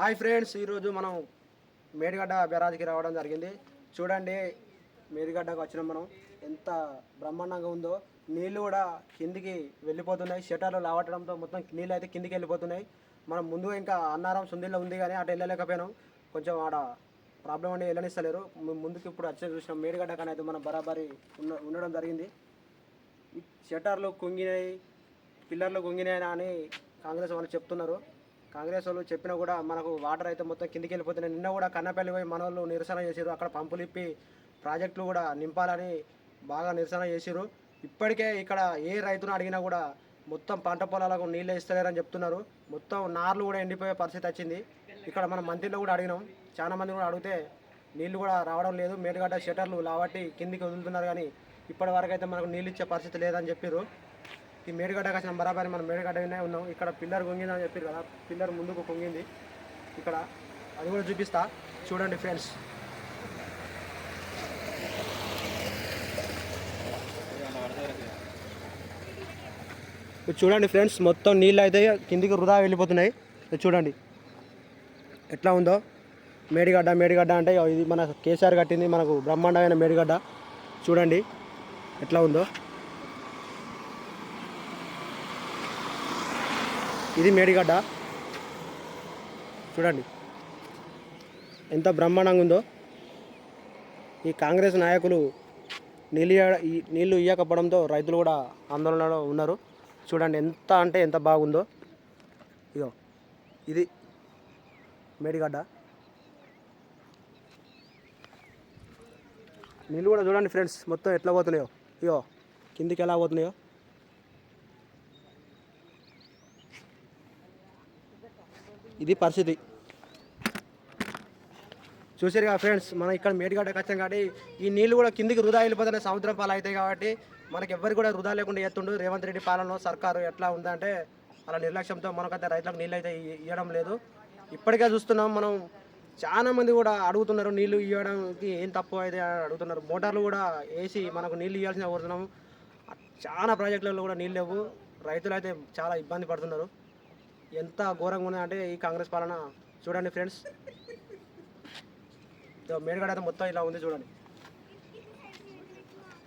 Hi friends ఈరోజు మనం మేడిగడ్డ బెరాజ్కి రావడం జరిగింది. చూడండి మేడిగడ్డకు వచ్చిన మనం. ఎంత బ్రహ్మాండంగా ఉందో. నీళ్ళు కూడా కిందికి వెళ్ళిపోతున్నాయి. షటర్లు లావటడంతో మొత్తం నీళ్ళు అయితే కిందికి వెళ్ళిపోతున్నాయి. మనం ముందు ఇంకా అన్నారం సుందిల్లో ఉంది కానీ అటు వెళ్ళలేకపోయినాం. కొంచెం ఆడ ప్రాబ్లం అనేది వెళ్ళనిస్తలేరు. ముందుకు ఇప్పుడు వచ్చే చూసినాం. మేడిగడ్డ కానీ అయితే మనం బరాబరి ఉన్న ఉండడం జరిగింది. షటర్లు కుంగినాయి పిల్లర్లు కుంగినాయి అని కాంగ్రెస్ వాళ్ళు చెప్తున్నారు. కాంగ్రెస్ వాళ్ళు చెప్పినా కూడా మనకు వాటర్ అయితే మొత్తం కిందికి వెళ్ళిపోతున్నాయి. నిన్న కూడా కన్నపల్లి పోయి మన వాళ్ళు నిరసన చేశారు. అక్కడ పంపులు ఇప్పి ప్రాజెక్టులు కూడా నింపాలని బాగా నిరసన చేశారు. ఇప్పటికే ఇక్కడ ఏ రైతును అడిగినా కూడా మొత్తం పంట పొలాలకు నీళ్ళు ఇస్తలేరని చెప్తున్నారు. మొత్తం నార్లు కూడా ఎండిపోయే పరిస్థితి వచ్చింది. ఇక్కడ మన మంత్రిలో కూడా అడిగినాం. చాలా మంది కూడా అడిగితే నీళ్ళు కూడా రావడం లేదు. మేలుగడ్డ షటర్లు లావట్టి కిందికి వదులుతున్నారు కానీ ఇప్పటి వరకు అయితే మనకు నీళ్ళు ఇచ్చే పరిస్థితి లేదని చెప్పారు. ఈ మేడిగడ్డకి వచ్చిన బరాబరి మనం మేడిగడ్డనే ఉన్నాం. ఇక్కడ పిల్లర్ కొంగిందని చెప్పారు కదా పిల్లర్ ముందుకు కొంగింది ఇక్కడ అది కూడా చూపిస్తా. చూడండి ఫ్రెండ్స్. చూడండి ఫ్రెండ్స్ మొత్తం నీళ్ళు అయితే కిందికి వృధా వెళ్ళిపోతున్నాయి. చూడండి. ఎట్లా ఉందో? మేడిగడ్డ మేడిగడ్డ అంటే ఇది మన కేసీఆర్ కట్టింది మనకు బ్రహ్మాండమైన మేడిగడ్డ. చూడండి ఎట్లా ఉందో? ఇది మేడిగడ్డ. చూడండి. ఎంత బ్రహ్మాండంగా ఉందో. ఈ కాంగ్రెస్ నాయకులు నీళ్ళు నీళ్ళు ఇవ్వకపోవడంతో రైతులు కూడా ఆందోళనలో ఉన్నారు. చూడండి ఎంత అంటే ఎంత బాగుందో. ఇదో ఇది మేడిగడ్డ. నీళ్ళు కూడా చూడండి ఫ్రెండ్స్ మొత్తం ఎట్లా పోతున్నాయో. ఇగో కిందికి ఎలా పోతున్నాయో. ఇది పరిస్థితి. చూసారుగా ఫ్రెండ్స్ మనం ఇక్కడ మేడిగడ్డ వచ్చాం కాబట్టి ఈ నీళ్ళు కూడా కిందికి వృధా వెళ్ళిపోతున్న సముద్రం పాలు అవుతాయి కాబట్టి మనకి ఎవరు కూడా వృధా లేకుండా ఎత్తుండు రేవంత్ రెడ్డి పాలనలో సర్కారు ఎట్లా ఉందంటే అలా నిర్లక్ష్యంతో మనకైతే రైతులకు నీళ్ళు అయితే ఇవ్వడం లేదు. ఇప్పటికే చూస్తున్నాం మనం చాలా మంది కూడా అడుగుతున్నారు నీళ్ళు ఇవ్వడానికి ఏం తప్పు అయితే అని అడుగుతున్నారు. మోటార్లు కూడా వేసి మనకు నీళ్ళు ఇవ్వాల్సిన కోరుతున్నాము చాలా ప్రాజెక్టులలో కూడా నీళ్ళు లేవు. రైతులు అయితే చాలా ఇబ్బంది పడుతున్నారు. ఎంత ఘోరంగా ఉన్నదంటే ఈ కాంగ్రెస్ పాలన చూడండి ఫ్రెండ్స్. మేడిగడ అయితే మొత్తం ఇలా ఉంది చూడండి.